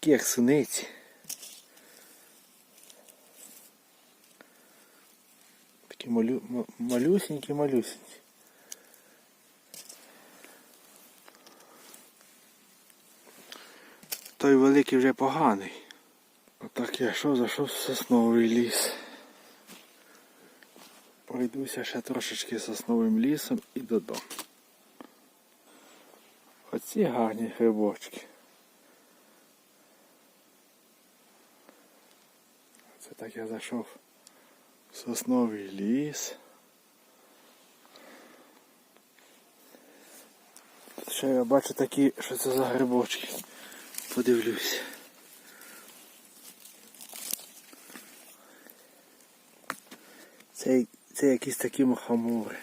такі як суниці. Такі малю, малюсенькі, малюсенькі. Той великий вже поганий. Отак я що зайшов в сосновий ліс. Пройдуся ще трошечки сосновим лісом і додому. Оці гарні грибочки. Це так я зайшов в сосновий ліс. Ще я бачу такі, що це за грибочки. Подивлюсь. Це, це якісь такі мухомори.